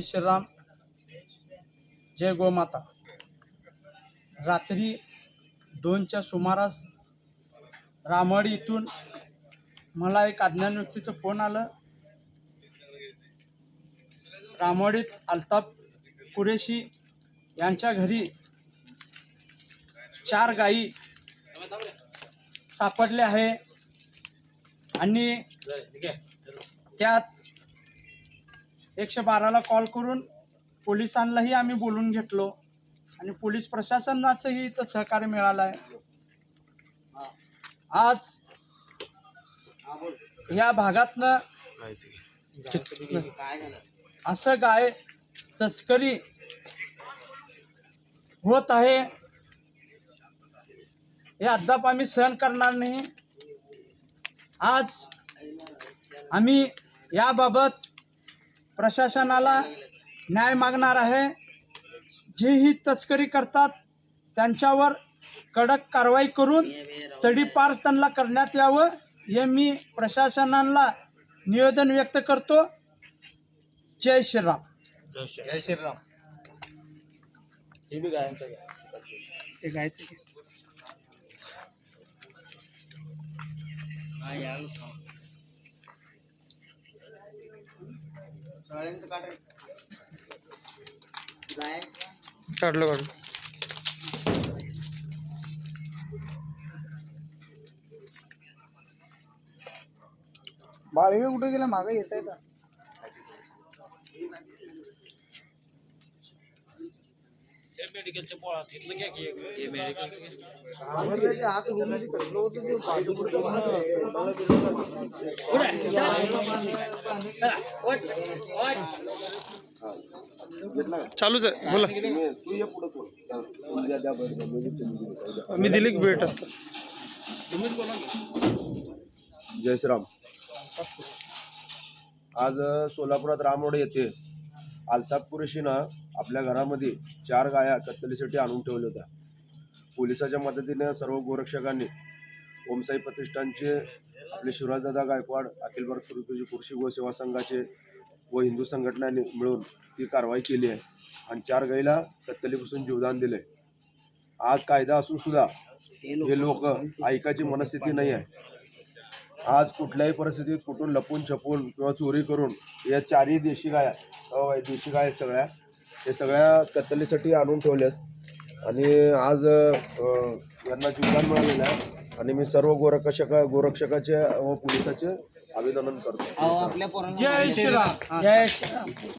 श्रीराम जय गोमाता. रात्री दोनच्या सुमारास रामवाडी इथून मला एक अज्ञान व्यक्तीचं फोन आलं. रामवाडीत अल्ताफ कुरेशी यांच्या घरी चार गायी सापडले आहे आणि त्यात एकशे बाराला कॉल करून पोलिसांनाही आम्ही बोलून घेतलो. आणि पोलीस प्रशासनाचंही इथं सहकार्य मिळालं आहे. आज या भागातनं असं गाय तस्करी होत आहे. हे अद्याप आम्ही सहन करणार नाही. आज आम्ही याबाबत प्रशासनाला न्याय मागणार आहे. जे ही तस्करी करतात त्यांच्यावर कडक कारवाई करून तडीपार त्यांना करण्यात यावं हे मी प्रशासनाला निवेदन व्यक्त करतो. जय श्रीराम. जय श्रीराम. गायांचं घ्या ते गायचं काढलं काढलं बाळगे कुठे गेला मागे येत आहे का मेडिकलच्या पोळा तिथलं घ्या की हे मेडिकलचं चालूच आहे बोला. मी दिली की भेट आता जय श्रीराम. आज अ, सोलापुरात रामवाडे येथे अल्ताफ कुरेशीनं आपल्या घरामध्ये चार गाया कत्तलीसाठी आणून ठेवल्या होत्या. पोलिसाच्या मदतीने सर्व गोरक्षकांनी ओमसाई प्रतिष्ठानचे आपले शिवराजदादा गायकवाड अखिल भारत कृषी कृषी गोसेवा संघाचे व हिंदू संघटनांनी मिळून ती कारवाई केली आहे आणि चार गाईला कत्तलीपासून जीवदान दिले आज कायदा असून सुद्धा हे लोक ऐकायची मनस्थिती नाही आहे. आज कुठल्याही परिस्थितीत कुठून लपून छपून किंवा चोरी करून या चारही देशी गाया देशी गाय सगळ्या हे सगळ्या कत्तलीसाठी आणून ठेवल्यात आणि आज यांना जीवदान मिळालेलं आहे. आणि मी सर्व गोरक्षक गोरक्षकाचे व पोलिसाचे अभिनंदन करतो. जय श्रीराम. जय श्रीराम.